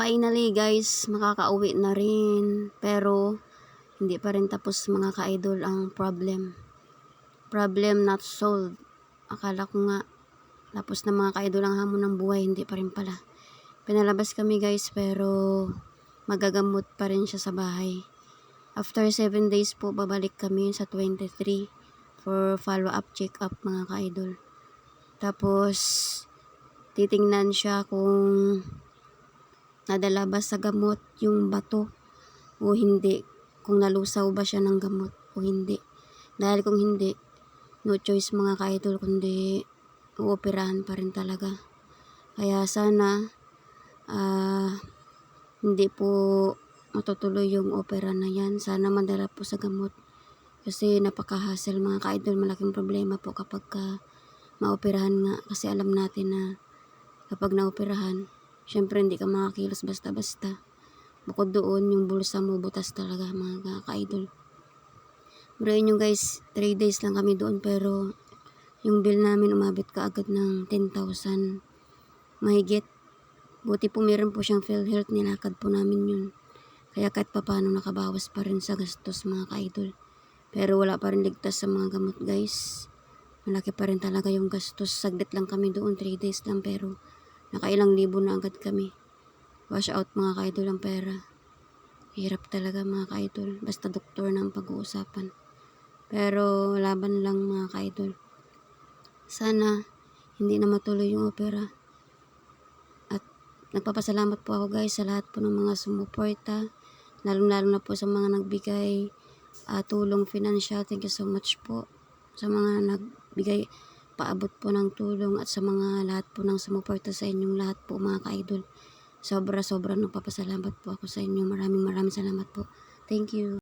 finally guys, makakauwi na rin. Pero, hindi pa rin tapos mga ka-idol ang problem. Problem not solved. Akala ko nga, tapos na mga ka-idol ang hamon ng buhay, hindi pa rin pala. Pinalabas kami guys, pero magagamot pa rin siya sa bahay. After 7 days po, babalik kami sa 23 for follow-up check-up mga ka-idol. Tapos, titingnan siya kung nadala ba sa gamot yung bato o hindi. Kung nalusaw ba siya ng gamot o hindi. Dahil kung hindi, no choice mga ka-idol kundi uoperahan pa rin talaga. Kaya sana ah hindi po matutuloy yung opera na yan. Sana madala po sa gamot. Kasi napaka-hassle mga ka-idol. Malaking problema po kapag ka maoperahan nga. Kasi alam natin na kapag naoperahan, syempre hindi ka makakilos basta-basta. Bukod doon, yung bulsa mo butas talaga mga ka-idol. Birayin nyo guys, 3 days lang kami doon pero yung bill namin umabot ka agad ng 10,000 mahigit. Buti po meron po siyang PhilHealth, nilakad po namin yun. Kaya kahit papano nakabawas pa rin sa gastos mga ka-idol. Pero wala pa rin ligtas sa mga gamot guys. Malaki pa rin talaga yung gastos. Saglit lang kami doon, 3 days lang pero nakailang libo na agad kami. Wash out mga ka-idol ang pera. Hirap talaga mga ka-idol. Basta doktor na ang pag-uusapan. Pero laban lang mga ka-idol. Sana hindi na matuloy yung opera. At nagpapasalamat po ako guys sa lahat po ng mga sumuporta. Lalong-lalo na po sa mga nagbigay ah, tulong financial. Thank you so much po sa mga nagbigay paabot po ng tulong at sa mga lahat po ng sumuporta sa inyong lahat po mga ka-idol. Sobra-sobra nagpapasalamat po ako sa inyo. Maraming maraming salamat po. Thank you.